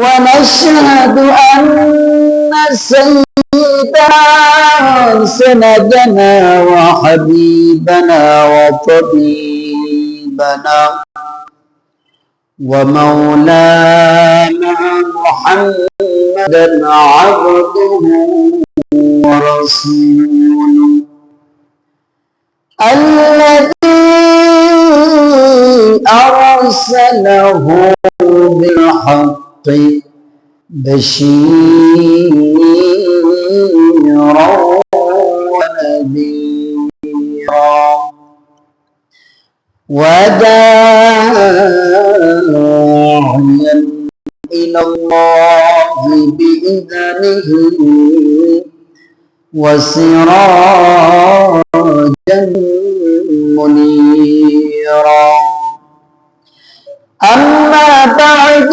ونشهد أن سيدنا سندنا وحبيبنا وطبيبنا ومولانا محمدا عبده ورسوله الذي أرسله بالحق بشيرا ونذيرا وداعيا إلى الله بإذنه وسراجا منيرا. أما بعد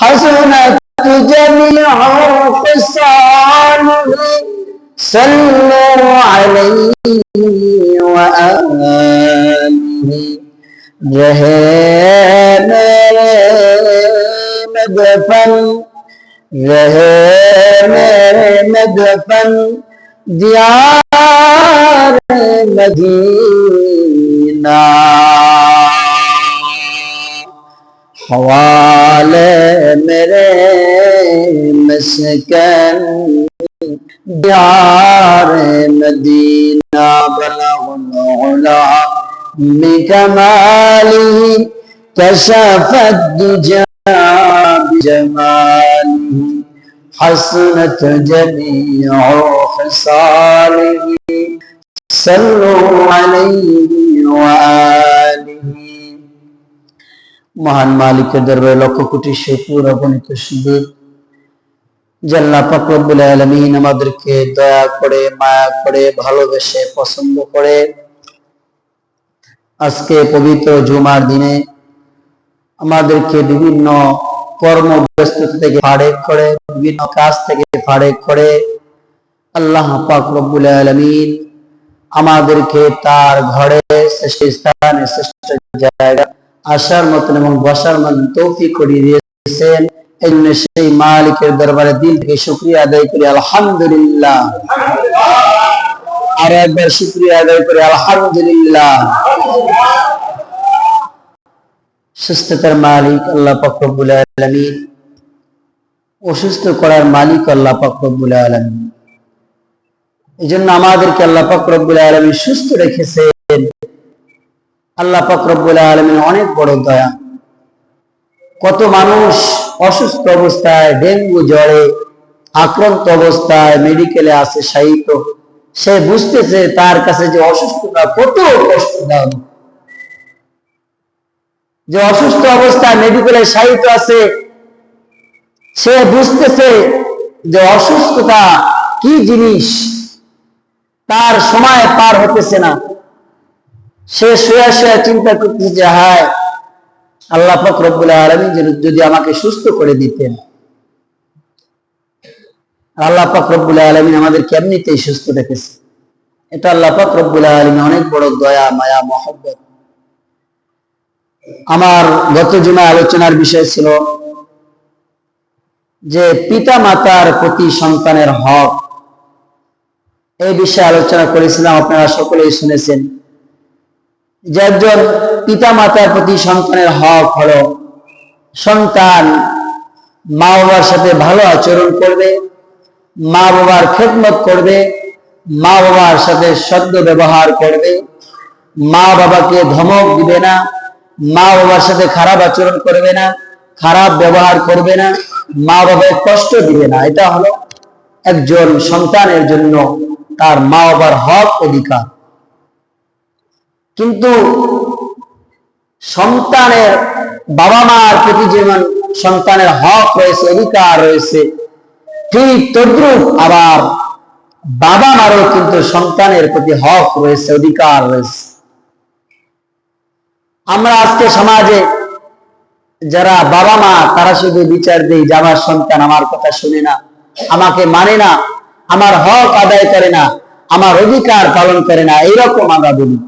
حسنت جميع خصاله سلموا عليه وآله. ذهب مدفن. ذهب مدفن. ديار المدينة حوالے میرے مسکن دیار مدینہ بلغ العلا بکمالی کشفت دجا جمالی حسنت جميع خصاله صلوا عليه وآلہ মহান মালিকের দরবারে লক্ষ কোটি শুকুর, অগণিত সুদূর। জাল্লা ফকরবুল আলমিন আমাদেরকে দয়া করে, মায়া করে, ভালোবেসে, পছন্দ করে আজকে পবিত্র জুমার দিনে আমাদেরকে বিভিন্ন কর্ম ব্যস্ততা থেকে ফাড়ে করে, বিভিন্ন কাজ থেকে ফাড়ে করে আল্লাহ পাক রব্বুল আলমিন আমাদেরকে তার ঘরে শ্রেষ্ঠ স্থানে, শ্রেষ্ঠ জায়গা আসার মতন এবং বসার মতন তৌফিক করিয়ে দিয়েছেন। এই জন্য সেই মালিকের দরবারে দিল থেকে শুক্রিয়া আদায় করি, আলহামদুলিল্লাহ। আর একবার শুক্রিয়া আদায় করি, আলহামদুলিল্লাহ। সুস্থতার মালিক আল্লাহ ফকরবুল আলমিন, অসুস্থ করার মালিক আল্লাহ ফকরবুল আলমিন। এই জন্য আমাদেরকে আল্লাহ ফকরবুল আলমী সুস্থ রেখেছেন আল্লাহ ফকরবুল আলমিন অনেক বড় দয়া। কত মানুষ অসুস্থ অবস্থায়, ডেঙ্গু জ্বরে, আক্রান্ত অবস্থায় মেডিকেলে আছে সাহিত্য সে বুঝতেছে তার কাছে যে অসুস্থতা কত কষ্টদায়ক যে অসুস্থ অবস্থায় মেডিকেলে সাহিত্য আছে, সে বুঝতেছে যে অসুস্থতা কি জিনিস, তার সময় পার হতেছে না। সে শুয়ে শুয়ে চিন্তা করতেছে যে, হায়, আল্লাহ ফকরবুল আলমী যদি আমাকে সুস্থ করে দিতেন। আল্লাহ ফকরবুল আলমিন আমাদের কেমনিতেই সুস্থ রেখেছে। এটা আল্লাহ ফকরবুল আলমী অনেক বড় দয়া, মায়া, মহব্বত। আমার গত জুমা আলোচনার বিষয় ছিল যে পিতা মাতার প্রতি সন্তানের হক। এই বিষয়ে আলোচনা করেছিলাম, আপনারা সকলেই শুনেছেন। যে একজন পিতা মাতার প্রতি সন্তানের হক হলো, সন্তান মা বাবার সাথে ভালো আচরণ করবে মা বাবার খেদমত করবে মা বাবার সাথে সদ্য ব্যবহার করবে মা বাবাকে ধমক দিবে না মা বাবার সাথে খারাপ আচরণ করবে না, খারাপ ব্যবহার করবে না মা বাবায় কষ্ট দিবে না। এটা হলো একজন সন্তানের জন্য তার মা বাবার হক অধিকার। কিন্তু সন্তানের বাবা মার প্রতি যেমন সন্তানের হক রয়েছে, অধিকার রয়েছে, ঠিক তদ্রুপ আবার বাবা মারও কিন্তু সন্তানের প্রতি হক রয়েছে, অধিকার রয়েছে। আমরা আজকে সমাজে যারা বাবা মা তারা শুধু বিচার দেই, যে আমার সন্তান আমার কথা শুনে না, আমাকে মানে না, আমার হক আদায় করে না, আমার অধিকার পালন করে না, এইরকম আমরা বলি।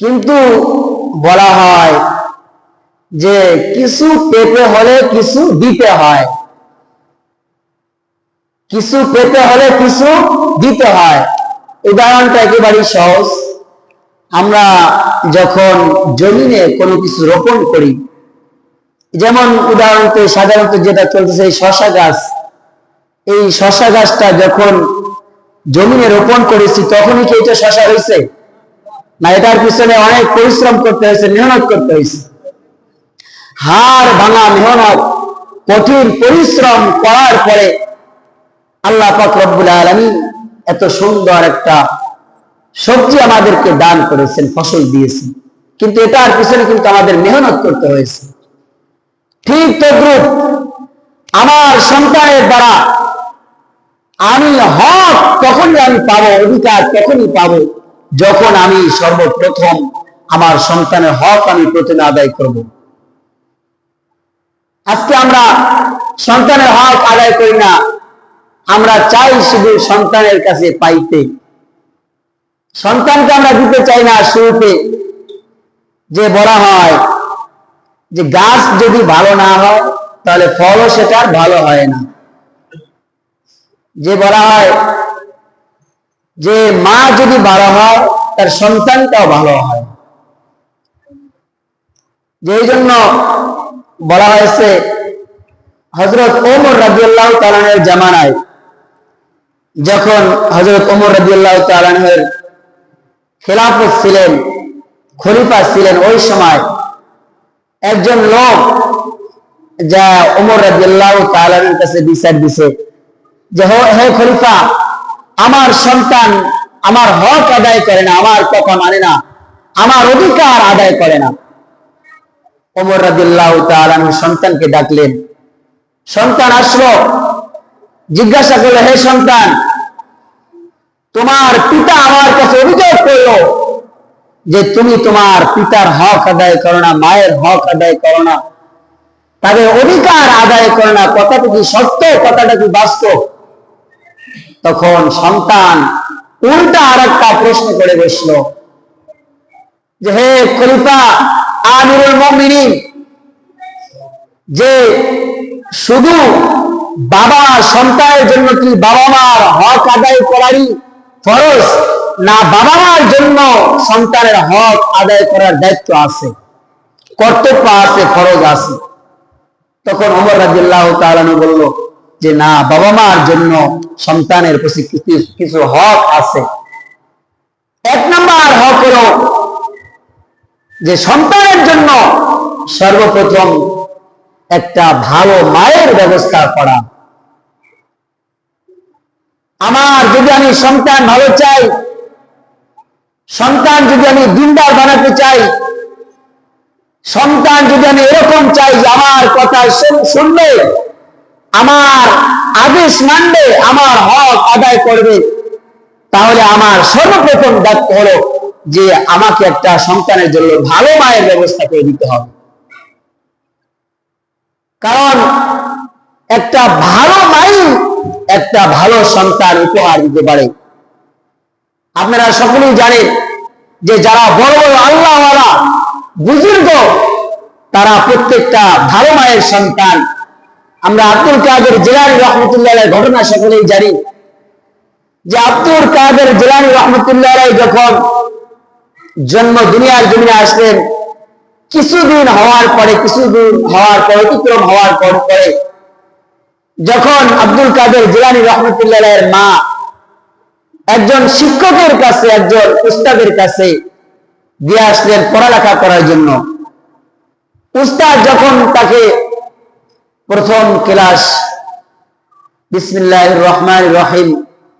কিন্তু বলা হয় যে কিছু পেতে হলে কিছু দিতে হয়। কিছু পেতে হলে কিছু দিতে হয়। উদাহরণটা একেবারেই সহজ। আমরা যখন জমিনে কোনো কিছু রোপণ করি, যেমন উদাহরণত সাধারণত যেটা চলতেছে এই শশা গাছ, এই শশা গাছটা যখন জমিনে রোপণ করেছি তখনই কি এটা শশা হয়েছে? না এটার পিছনে অনেক পরিশ্রম করতে হয়েছে, মেহনত করতে হয়েছে। হাড় ভাঙা, মেহনত, কঠিন পরিশ্রম করার পরে আল্লাহ পাক রব্বুল আলমী এত সুন্দর একটা সবজি আমাদেরকে দান করেছেন, ফসল দিয়েছেন। কিন্তু এটার পিছনে কিন্তু আমাদের মেহনত করতে হয়েছে। ঠিক তদ্রুপ আমার সন্তানের দ্বারা আমি হক তখনই আমি পাবো, অধিকার কখনই পাবো যখন আমি সর্বপ্রথম আমার সন্তানের হক আমি প্রথমে আদায় করব। আজকে আমরা সন্তানের হক আদায় করি না। আমরা চাই শুধু সন্তানের কাছে পাইতে। সন্তানকে আমরা দিতে চাই না শুরুতে। যে বলা হয় যে গাছ যদি ভালো না হয়, তাহলে ফলও সেটার ভালো হয় না। যে বলা হয় যে মা যদি ভালো হয়, তার সন্তানটাও ভালো হয়। যেই জন্য বলা হয়েছে হজরত ওমর রাজিয়াল্লাহ তালানের জামানায়, যখন হজরত ওমর রাজিয়াল্লাহ তালানের খেলাফত ছিলেন, খলিফা ছিলেন, ওই সময় একজন লোক যা ওমর রাজিয়াল্লাহ তালানের কাছে বিচার দিছে যে হে খলিফা আমার সন্তান আমার হক আদায় করে না, আমার কথা মানে না, আমার অধিকার আদায় করে না। ওমর রাদিল্লাহ সন্তানকে ডাকলেন। সন্তান আসলো, জিজ্ঞাসা করল, হে সন্তান, তোমার পিতা আমার কাছে অভিযোগ করল যে তুমি তোমার পিতার হক আদায় করো না, মায়ের হক আদায় করো না। তাদের অধিকার আদায় করো না। কথাটা কি সত্য, কথাটা কি বাস্তব? তখন সন্তান উল্টা আর একটা প্রশ্ন করে বসল যে, হে খলিফা আমিরুল মুমিনিন, যে শুধু বাবা সন্তানের জন্য কি বাবা মার হক আদায় করারই ফরজ না বাবা মার জন্য সন্তানের হক আদায় করার দায়িত্ব আছে? কর্তব্য আছে, ফরজ আছে? তখন ওমর রাজিল্লাহ তালানু বলল যে, না, বাবা মার জন্য সন্তানের প্রতি কিছু হক আছে। এক নাম্বার হক হলো যে সন্তানের জন্য সর্বপ্রথম একটা ভালো মায়ের ব্যবস্থা করা। আমার যদি আমি সন্তান ভালো চাই, সন্তান যদি আমি দিনদার বানাতে চাই, সন্তান যদি আমি এরকম চাই যে আমার কথা শুন- শুনবে আমার আদেশ মানবে, আমার হক আদায় করবে। তাহলে আমার সর্বপ্রথম দায়িত্ব হলো যে আমাকে একটা সন্তানের জন্য ভালো মায়ের ব্যবস্থা করে দিতে হবে। কারণ একটা ভালো মাই একটা ভালো সন্তান উপহার দিতে পারে। আপনারা সকলেই জানেন যে যারা বড় বড় আল্লাহওয়ালা, বুজুর্গ, তারা প্রত্যেকটা ভালো মায়ের সন্তান আমরা আব্দুল কাদের জেলারি রহমতুল্লাহ ঘটনা সকলেই জানি যে আব্দুল কাদের জেলানি রহমতুল্লাহ যখন জন্ম দুনিয়ার জমিনে আসলেন, কিছুদিন হওয়ার পরে, কিছুদিন হওয়ার পর, অতিক্রম হওয়ার পর পরে যখন আব্দুল কাদের জিলানি রহমতুল্লাহ মা একজন শিক্ষকের কাছে, একজন উস্তাদের কাছে দিয়ে আসলেন পড়ালেখা করার জন্য। উস্তাদ যখন তাকে প্রথম ক্লাস। বিসমিল্লাহ রহমান রহিম।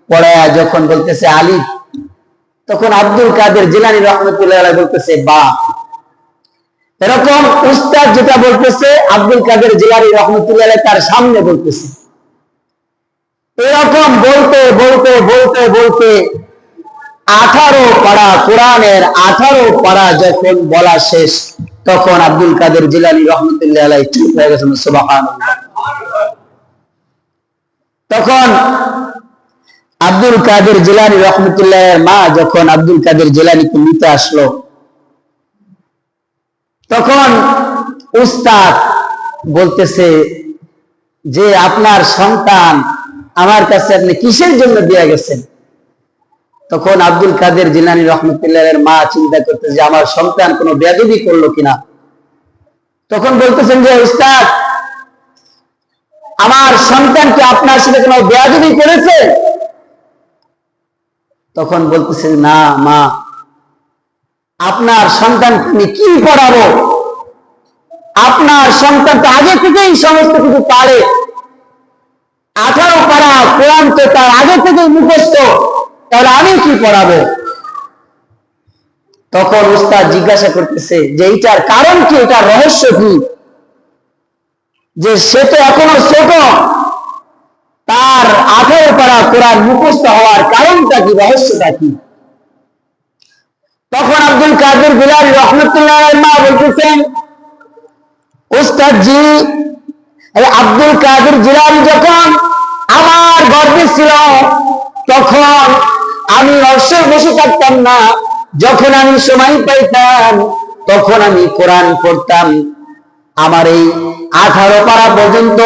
পড়ায়া যখন বলতেছে আলিফ তখন আব্দুল কাদের জিলানি রহমতুল্লাহ বলতেছে, বা। এরকম উস্তাদ যেটা বলতেছে, আব্দুল কাদের জিলানি রহমতুল্লাহ তার সামনে বলতেছে। এরকম বলতে বলতে বলতে বলতে আঠারো পাড়া কোরআনের আঠারো পাড়া যখন বলা শেষ তখন আব্দুল কাদের জিলানি রহমতুল্লাহ আলাই চুপ হয়ে গেছেন তখন আব্দুল কাদের জিলানি রহমতুল্লাহ মা যখন আব্দুল কাদের জিলানিকে নিতে আসলো, তখন উস্তাদ বলতেছে যে, আপনার সন্তান আমার কাছে আপনি কিসের জন্য দিয়ে গেছেন? তখন আব্দুল কাদের জিলানি রহমতুল্লাহের মা চিন্তা করতে যে আমার সন্তান কোনো বেদবি করল কিনা? তখন বলতেছেন যে উস্তাদ আমার সন্তান কি আপনার সাথে কোনো বেয়াদবি করেছে? তখন বলতেছেন, না মা, আপনার সন্তান আমি কি পড়াবো? আপনার সন্তান তো আগে থেকেই সমস্ত কিছু পারে। আঠারো পারা কোরআন তো তার আগে থেকেই মুখস্থ। তাহলে আমি কি পড়াবো? তখন উস্তাদ জিজ্ঞাসা করতেছে যে এইটার কারণ কি? এটার রহস্য কি? যে সে তো এখনও ছোট। তার আঠারো পারা কোরআন মুখস্থ হওয়ার কারণটা কি? রহস্যটা কি? তখন আব্দুল কাদের বিলাল রহমতুল্লাহ মা বলতেছেন উস্তাদ জি আব্দুল কাদের জিলানি যখন আমার গর্বে ছিল, তখন আমি অবসর বসে থাকতাম না। যখন আমি সময় পাইতাম, তখন আমি কোরআন পড়তাম। আমার এই আঠারো পারা পর্যন্ত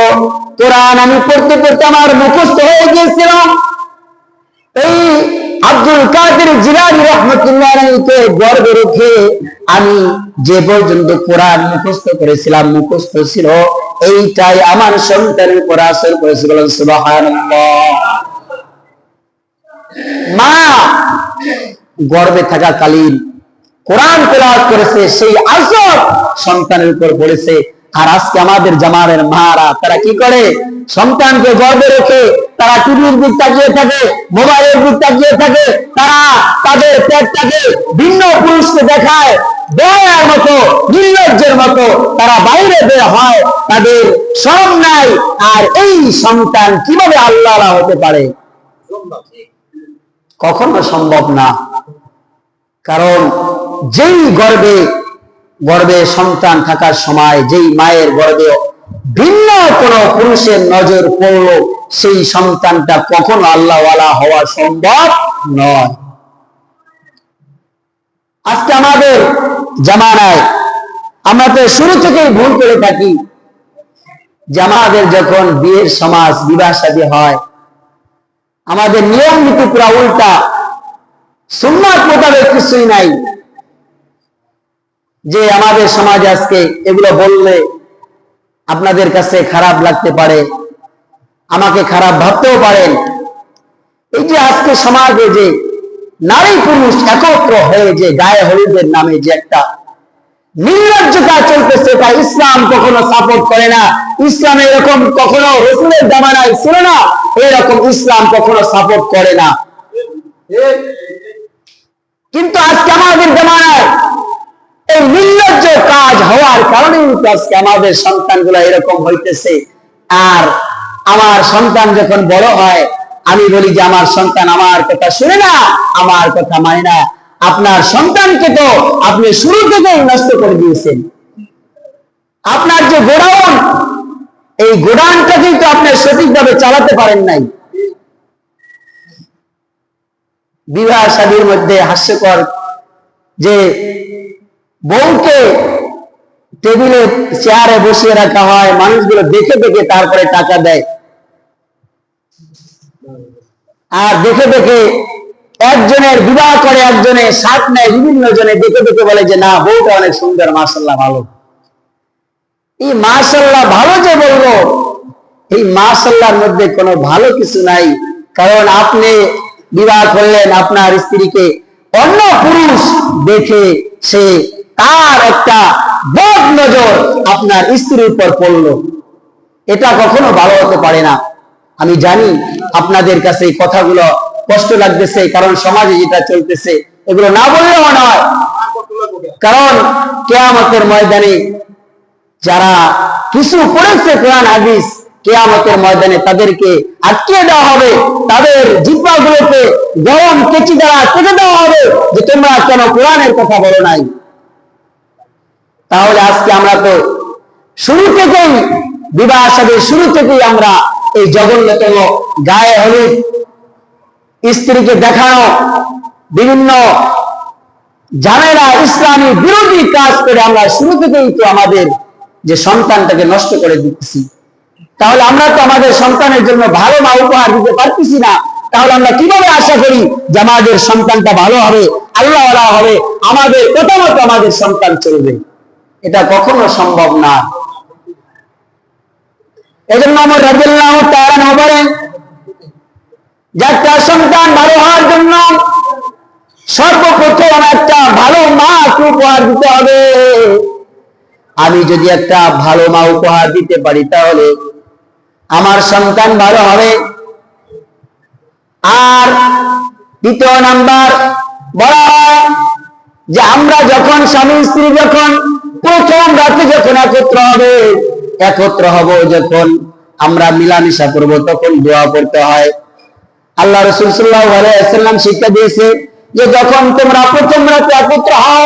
কোরআন আমি পড়তে পড়তে আমার মুখস্থ হয়ে গিয়েছিল। এই আব্দুল কাদের জিলানি রহমতুল্লাহ আলাইহিকে গর্বে রেখে আমি যে পর্যন্ত কোরআন মুখস্থ করেছিলাম, মুখস্থ ছিল, এইটাই আমার সন্তানের উপর আসর করেছিল সুবহানাল্লাহ। মা! গর্বে থাকাকালীন কোরআন তেলাওয়াত করেছে, সেই আসর সন্তানের উপর পড়েছে। আর আজকে আমাদের জামানের মারা, তারা কি করে? সন্তানকে গর্বে রেখে তারা টিভির দিক তাকিয়ে থাকে, মোবাইলের দিক তাকিয়ে থাকে, তারা তাদের পেটটাকে ভিন্ন পুরুষকে দেখায়, দয়ার মতো, নির্লজ্জের মতো তারা বাইরে বের হয়, তাদের সব নাই। আর এই সন্তান কীভাবে আল্লাহ হতে পারে? কখনো সম্ভব না। কারণ যেই গর্বে গর্বে সন্তান থাকার সময় যেই মায়ের গর্বে ভিন্ন কোন পুরুষের নজর পড়ল, সেই সন্তানটা কখনো আল্লাহওয়ালা হওয়া সম্ভব নয়। আজকে আমাদের জামানায় আমরা তো শুরু থেকেই ভুল করে থাকি যে আমাদের যখন বিয়ের সমাজ, বিবাহ শাদী হয় আমাদের নিয়ম নীতি পুরা উল্টা। সুন্নাত মোতাবেক কিছুই নাই। যে আমাদের সমাজে আজকে এগুলো বললে আপনাদের কাছে খারাপ লাগতে পারে, আমাকে খারাপ ভাবতেও পারেন। এই যে আজকে সমাজে যে নারী পুরুষ একত্র হয়ে যে গায়ে হলুদের নামে যে একটা নির্লজ্জতা চলতেছে, তা ইসলাম কখনো সাপোর্ট করে না। ইসলাম এরকম কখনো রসুলের জামানায় ছিল না, এরকম ইসলাম কখনো সাপোর্ট করে না। কিন্তু আজকে আমাদের জামানায় এই নির্লজ্জ কাজ হওয়ার কারণে কিন্তু আজকে আমাদের সন্তানগুলো এরকম হইতেছে। আর আমার সন্তান যখন বড় হয়, আমি বলি যে, আমার সন্তান আমার কথা শুনে না, আমার কথা মানে না। আপনার সন্তানকে তো আপনি শুরু থেকেই নষ্ট করে দিয়েছেন। আপনার যে গোডাউন, এই গোডাউনটাকেই তো আপনি সঠিকভাবে চালাতে পারেন নাই। বিবাহ শাদীর মধ্যে হাস্যকর যে বউকে টেবিলে, চেয়ারে বসিয়ে রাখা হয়, মানুষগুলো দেখে দেখে তারপরে টাকা দেয়। আর দেখে দেখে একজনের বিবাহ করে একজনে, সাত নেয় বিভিন্ন জনে, দেখে দেখে বলে যে, না, বউটা অনেক সুন্দর মাসাল্লাহ ভালো। এই মাসাল্লাহ ভালো যে বলব, এই মাসাল্লাহর মধ্যে কোনো ভালো কিছু নাই। কারণ আপনি বিবাহ করলেন আপনার স্ত্রীকে, অন্য পুরুষ দেখে সে তার একটা বদ নজর আপনার স্ত্রীর উপর পড়ল। এটা কখনো ভালো হতে পারে না। আমি জানি আপনাদের কাছে এই কথাগুলো কষ্ট লাগতেছে, কারণ সমাজে যেটা চলতেছে, এগুলো না বললেও নয় কারণ কেয়ামতের ময়দানে যারা কিছু করেছে কোরআন, হাদিস, কেয়ামতের ময়দানে তাদেরকে আটকে দেওয়া হবে, তাদের জিব্বাগুলোকে গরম কেচি দ্বারা কেটে দেওয়া হবে যে তোমরা কেন কোরআনের কথা বলো নাই। তাহলে আজকে আমরা তো শুরু থেকেই, বিবাহ সাথে শুরু থেকেই আমরা এই জঘন্যতম গায়ে হলুদ স্ত্রীকে দেখানো বিভিন্ন জানেরা ইসলামী বিরোধী কাজ করে আমরা শুরু থেকেই তো আমাদের যে সন্তানটাকে নষ্ট করে তাহলে আমরা তো আমাদের সন্তানের জন্য ভালো মা উপহার দিতে পারতেছি না। তাহলে আমরা কীভাবে আশা করি যে আমাদের সন্তানটা ভালো হবে আল্লাহ হবে, আমাদের প্রথমত আমাদের সন্তান চলবে? এটা কখনো সম্ভব না। এজন্য আমার রাজিল্লাহ বলেন যে একটা সন্তান ভালো হওয়ার জন্য সর্বপ্রথম একটা ভালো মা উপহার দিতে হবে। আমি যদি একটা ভালো মা উপহার দিতে পারি তাহলে আমার সন্তান ভালো হবে। আর দ্বিতীয় নাম্বার, বলা হয় যে আমরা যখন স্বামী স্ত্রী যখন প্রথম রাতে যখন একত্র হবে, একত্র হব যখন আমরা মিলামিশা করব, তখন দোয়া করতে হয়। আল্লাহ রসুল শিক্ষা দিয়েছে যে যখন তোমরা প্রথম রাতে একত্র হও,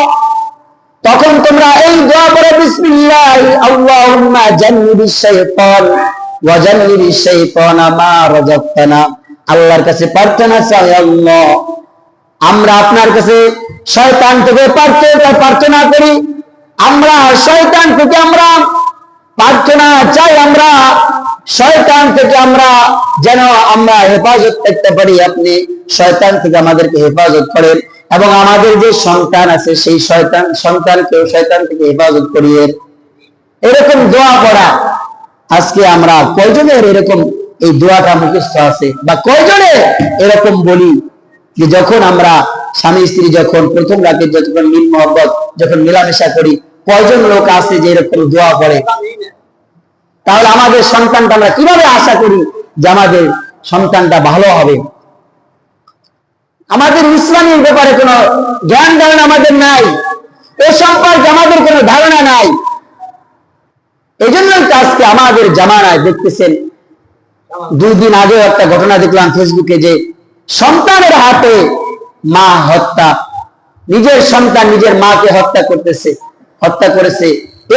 তখন তোমরা এই দোয়া করে আল্লাহর কাছে প্রার্থনা চাই, আল্লাহ, আমরা আপনার কাছে শয়তান থেকে প্রার্থনা করি। আমরা শয়তান থেকে আমরা প্রার্থনা চাই, আমরা শয়তান থেকে আমরা যেন আমরা হেফাজত করতে পারি, আপনি শয়তান থেকে আমাদেরকে হেফাজত করেন। এবং আমাদের যে সন্তান আছে, সেই শয়তান, সন্তানকেও শয়তান থেকে হেফাজত করিয়ে। এরকম দোয়া পড়া আজকে আমরা কয়জনের এরকম এই দোয়াটা মুখস্থ আছে? বা কয়জনে এরকম বলি যে যখন আমরা স্বামী, স্ত্রী যখন প্রথম রাতে যখন মিল মহব্বত, যখন মেলামেশা করি, কয়জন লোক আছে যে এরকম দোয়া পড়ে? তাহলে আমাদের সন্তানটা আমরা কীভাবে আশা করি যে আমাদের সন্তানটা ভালো হবে? আমাদের ইসলামের ব্যাপারে কোনো জ্ঞান ধারণা আমাদের নাই। এ সম্পর্কে আমাদের কোনো ধারণা নাই। এই জন্যই আজকে আমাদের জামানায় দেখতেছেন দুই দিন আগেও একটা ঘটনা দেখলাম ফেসবুকে যে সন্তানের হাতে মা হত্যা, নিজের সন্তান নিজের মাকে হত্যা করতেছে, হত্যা করেছে।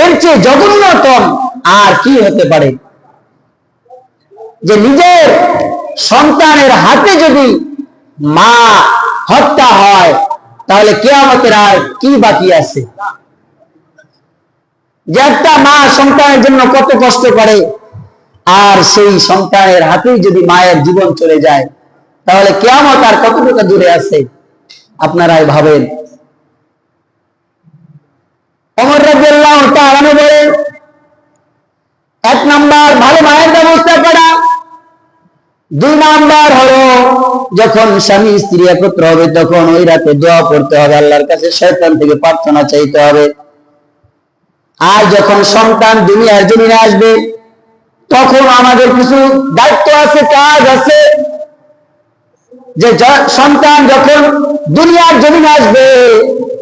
এর চেয়ে জঘন্যতম আর কি হতে পারে? যে নিজের সন্তানের হাতে যদি মা হত্যা হয়, তাহলে কেয়ামতের আর কি বাকি আছে? যে একটা মা সন্তানের জন্য কত কষ্ট করে, আর সেই সন্তানের হাতেই যদি মায়ের জীবন চলে যায়, তাহলে কেয়ামত আর কতটুকু দূরে আছে? আপনারাই ভাবেন। অমর রাজিয়াল্লাহ তাআলা বলেন এক নাম্বার, ভালো মায়ের ব্যবস্থা করা। দুই নাম্বার হলো, যখন স্বামী স্ত্রী একত্র হবে, তখন ওই রাতে দোয়া পড়তে হবে, আল্লাহর কাছে শয়তান থেকে প্রার্থনা চাইতে হবে। আর যখন সন্তান দুনিয়ার জমিনে আসবে, তখন আমাদের কিছু দায়িত্ব আছে, কাজ আছে। যে সন্তান যখন দুনিয়ার জমিনে আসবে,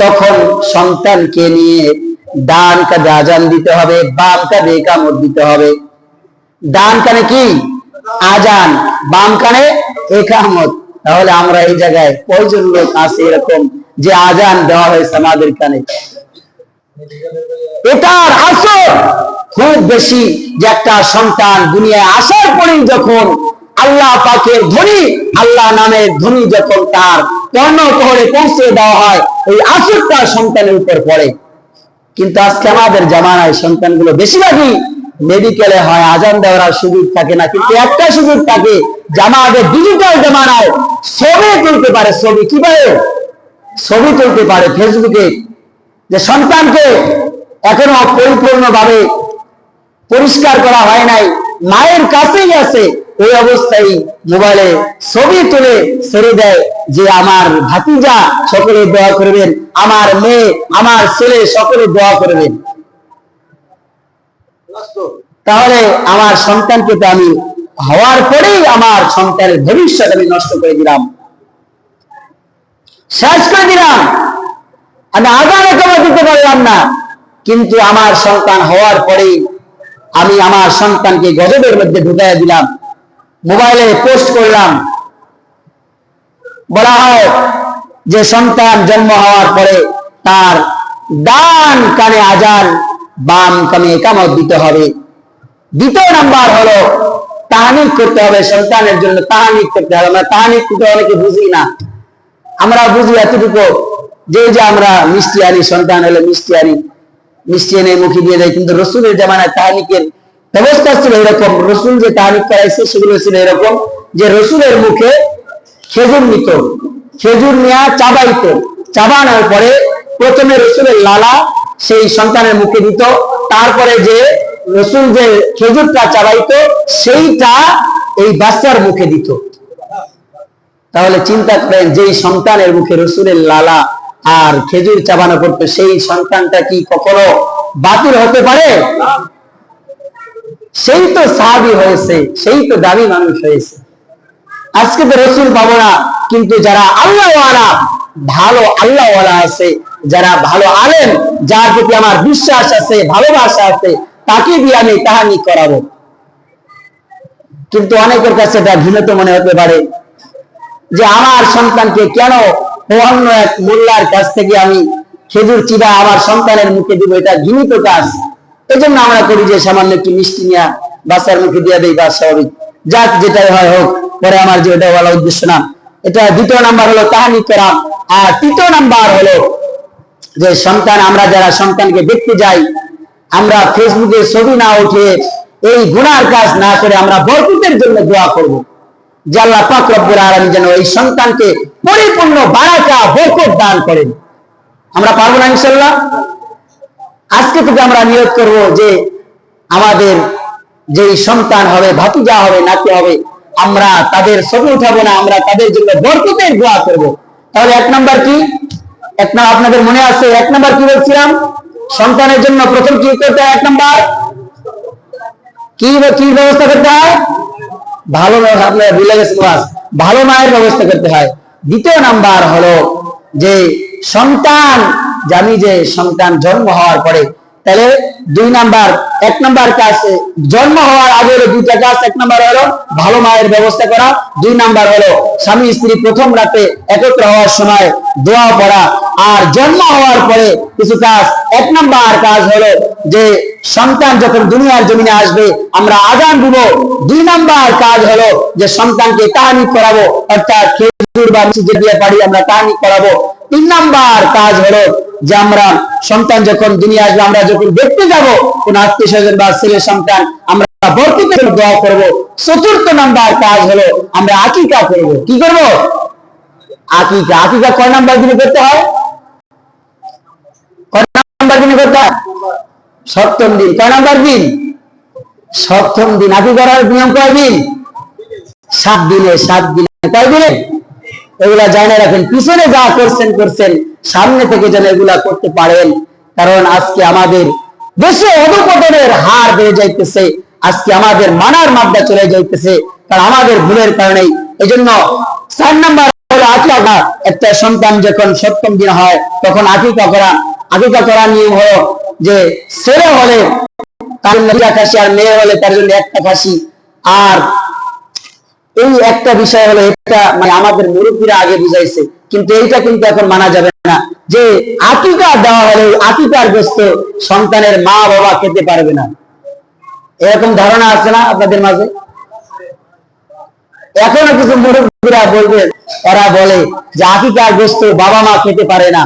তখন সন্তানকে নিয়ে ডান কাঁধে আজান দিতে হবে বাম কাঁধে কামড় দিতে হবে। ডান কানে কি? আজান। বাম কানে একামত। তাহলে আমরা এই জায়গায় কয়জন লোক আছে এরকম যে আজান দেওয়া হয়েছে আমাদের কানে? এটার আসর খুব বেশি যে একটা সন্তান দুনিয়ায় আসার পরেই যখন আল্লাহ পাকের ধ্বনি, আল্লাহ নামের ধ্বনি যখন তার কর্ণকহরে পৌঁছে দেওয়া হয়, ওই আসরটা সন্তানের উপর পড়ে। কিন্তু আজকে আমাদের জামানায় সন্তানগুলো বেশিরভাগই মেডিকেলে হয়, আজান দেওয়ার সুযোগ থাকে না। কিন্তু একটা সুযোগ থাকে জামাদের ডিজিটাল জামানায় ছবি তুলতে পারে, ছবি কীভাবে? ছবি তুলতে পারে ফেসবুকে যে সন্তানকে এখনও পরিপূর্ণভাবে পরিষ্কার করা হয় নাই, মায়ের কাছেই আছে। ওই অবস্থায় মোবাইলে ছবি তুলে ছেড়ে দেয় যে আমার ভাতিজা, সকলে দোয়া করবেন। আমার মেয়ে, আমার ছেলে, সকলে দোয়া করবেন। তাহলে আমার সন্তানকে তো আমি হওয়ার পরেই আমার সন্তানের ভবিষ্যৎ আমি নষ্ট করে দিলাম। শেষ করে দিলাম। আমি আগাম একেবারে দিতে পারলাম না। কিন্তু আমার সন্তান হওয়ার পরেই আমি আমার সন্তানকে গজবের মধ্যে ঢুকাই দিলাম। মোবাইলে পোস্ট করলাম। বলা হয় যে সন্তান জন্ম হওয়ার পরে তার ডান কানে আজান বাম কানে একামত দিতে হবে। দ্বিতীয় নাম্বার হলো, তাহানিক করতে হবে, সন্তানের জন্য তাহানিক করতে হবে। আমরা তাহানিক করতে অনেকে বুঝি না। আমরা বুঝি এতটুকু যে যে আমরা মিষ্টি আনি, সন্তান হলে মিষ্টি আনি। মিষ্টি এনে মুখে দিয়ে দেয়, কিন্তু রসুলের জামানায় তাহানিকের ব্যবস্থা ছিল এরকম রসুল যে তাহানিক করাইছে, সেগুলো ছিল এরকম, যে রসুলের মুখে খেজুর নিত। খেজুর নেওয়া চাবাইত। চাবানোর পরে প্রথমে রসুলের লালা সেই সন্তানের মুখে দিত। তারপরে যে রসুল যে খেজুরটা চাবাইতো, সেইটা এই বাচ্চার মুখে দিত। তাহলে চিন্তা করেন, যেই সন্তানের মুখে রসুলের লালা আর খেজুর চাবানো করতো, সেই সন্তানটা কি কখনো বাতিল হতে পারে? সেই তো সাহাবি হয়েছে, সেই তো দামি মানুষ হয়েছে। আজকে তো রসুল পাবো না কিন্তু যারা আল্লাহওয়ালা, ভালো আল্লাহওয়ালা আছে, যারা ভালো আলেন যার প্রতি আমার বিশ্বাস আছে, ভালোবাসা আছে, তাকে দিয়ে আমি কাহানি করাবো। কিন্তু অনেকের কাছে এটা ঘৃণত মনে হতে পারে যে আমার সন্তানকে কেন অন্য এক মোল্লার কাছ থেকে আমি খেজুর চিবা আমার সন্তানের মুখে দিব? এটা ঘৃণিত কাজ। এই জন্য আমরা করি যে সামান্য একটু মিষ্টি নিয়ে বাচ্চার মুখে দিয়ে দেই বা স্বাভাবিক। যাক, যেটাই হয় হোক, পরে আমার যে ওটা বলা উদ্দেশ্য না। এটা দ্বিতীয় নাম্বার হলো তাহানি করা আর তৃতীয় নাম্বার হলো যে সন্তান, আমরা যারা সন্তানকে দেখতে যাই, আমরা ফেসবুকে ছবি না উঠে এই গুনার কাজ না করে আমরা বরকতের জন্য দোয়া করব। যে আল্লাহ পাক রব্বুল আলামিন যেন এই সন্তানকে পরিপূর্ণ বারাকা বরকত দান করেন। আমরা পারব না ইনশাল্লাহ আজকে থেকে আমরা নিয়োগ করব যে আমাদের যেই সন্তান হবে, ভাতিজা হবে, নাতি হবে, আমরা তাদের ছবি উঠাবো না, আমরা তাদের জন্য বরকতের দোয়া করব। তাহলে এক নাম্বার কি? এক নাম্বার আপনাদের মনে আছে, এক নাম্বার কি বলছিলাম? সন্তানের জন্য প্রথম কি করতে হয় এক নাম্বার? কি কি ব্যবস্থা করতে হয়? ভালো আপনারা ভুলে ভালো মায়ের ব্যবস্থা করতে হয়। দ্বিতীয় নাম্বার হলো যে সন্তান, জানি যে সন্তান জন্ম হওয়ার পরে। তাহলে দুই নাম্বার, এক নাম্বার কাজ জন্ম হওয়ার আগে হলো দুইটা কাজ এক নাম্বার হলো ভালো মায়ের ব্যবস্থা করা, দুই নাম্বার হলো স্বামী স্ত্রী প্রথম রাতে একত্র হওয়ার সময় দোয়া পড়া, আর জন্ম হওয়ার পরে কিছু কাজ এক নাম্বার কাজ হলো যে সন্তান যখন দুনিয়ার জমিনে আসবে, আমরা আজান দিব। দুই নাম্বার কাজ হলো যে সন্তানকে তাহানি করাবো, অর্থাৎ খেজুর বা দিয়ে পারি, আমরা কাহানি করাবো। তিন নাম্বার কাজ হলো যে আমরা সন্তান যখন দুনিয়া আসবে, আমরা যখন দেখতে যাব, কোন আত্মীয় স্বজন বা ছেলে সন্তান, আমরা বর্তমানে দোয়া করব। চতুর্থ নাম্বার কাজ হলো আমরা আকিকা করব কি করব? আকিকা। আকিকা কয় নাম্বার দিনে করতে হয়? কয় নাম্বার দিনে করতে হয়? সপ্তম দিন। কয় নাম্বার দিন? সপ্তম দিন। আকি করার নিয়ম কয় দিন সাত দিনে। সাত দিনে। কয় দিনে এগুলা জানে রাখেন, পিছনে যা করছেন করছেন, সামনে থেকে যেন এগুলা করতে পারেন। কারণ আজকে আমাদের দেশে অধপতনের হার বেড়ে যাইতেছে, আজকে আমাদের মানার মাদ্দা চলে যাইতেছে, কারণ আমাদের ভুলের কারণেই। এই জন্য চার নাম্বার আকিকা। একটা সন্তান যখন সপ্তম দিন হয়, তখন আকিকা করা। আকিকা করা নিয়ম হলো যে ছেলে হলে তার খাসি আর মেয়ে হলে তার জন্য একটা খাসি আর এই একটা বিষয় হলো, এটা মানে আমাদের মুরব্বীরা আগে বুঝাইছে, কিন্তু এইটা কিন্তু এখন মানা যাবে না। যে আকিকা দেওয়া হলে আকিকার গ্রস্ত সন্তানের মা বাবা খেতে পারবে না। এরকম ধারণা আছে না আপনাদের মাঝে? এখনও কিছু মুরব্বীরা বলবে এরা বলে যে আকিকার গ্রস্ত বাবা মা খেতে পারে না।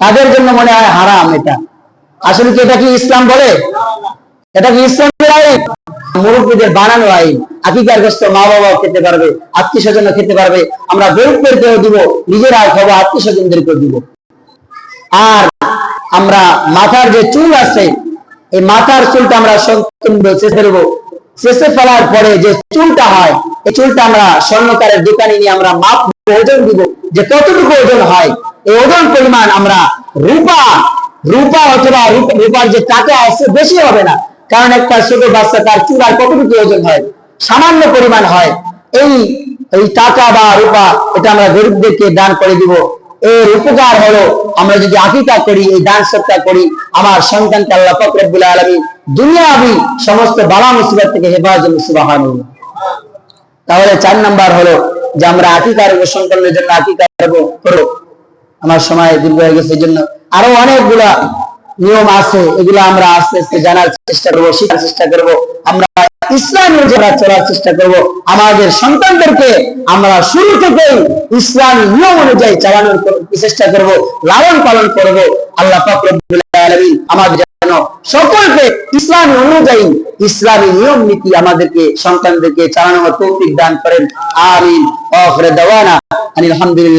তাদের জন্য মনে হয় হারাম এটা। আসলে কি এটা কি ইসলাম বলে? এটা কি ইসলামের আইন? মুরব্বীদের বানানো আইন। আকিকার গ্রস্ত মা বাবাও খেতে পারবে আত্মীয় স্বজনও খেতে পারবে। আমরা গরিবদেরকেও দিব নিজেরাও খাব আত্মীয় স্বজনদেরকেও দিব। আর আমরা মাথার যে চুল আছে, এই মাথার চুলটা আমরা শেষে ফেলব শেষে ফেলার পরে যে চুলটা হয়, এই চুলটা আমরা স্বর্ণকারের দোকানে নিয়ে আমরা মাপ ওজন দিব। যে কতটুকু ওজন হয়, এই ওজন পরিমাণ আমরা রূপা রূপা অথবা রূপ- রূপার যে টাকা আছে, বেশি হবে না। কারণ একটা ছোট বাচ্চা, তার চুল আর কতটুকু ওজন হয়? সামান্য পরিমাণ হয়। এই এই টাকা বা রূপা, এটা আমরা গরিবদেরকে দান করে দিব। এর উপকার হলো, আমরা যদি আকিকা করি, এই দান সত্তা করি, আমার সন্তানকে আল্লাহ ফকরবুল আলমী দুনিয়াবি সমস্ত বালা মুসিবত থেকে হেফাজত সুবাহান তাহলে চার নাম্বার হলো যে আমরা আকিকার সন্তানের জন্য আকিকা করব করো। আমার সময় দীর্ঘ হয়ে গেছে, এই জন্য আরও অনেকগুলা নিয়ম আছে, এগুলো আমরা আস্তে আস্তে জানার চেষ্টা করব, শেখার চেষ্টা করব। আমরা ইসলামী যারা চলার চেষ্টা করব। আমাদের সন্তানদেরকে আমরা শুরু থেকেই ইসলামী নিয়ম অনুযায়ী চালানোর চেষ্টা করব, লালন পালন করব। আল্লাহ আমাদের যেন সকলকে ইসলামী অনুযায়ী ইসলামী নিয়ম নীতি আমাদেরকে, সন্তানদেরকে চালানোর তৌফিক দান করেন। আমিন। আলহামদুলিল্লাহ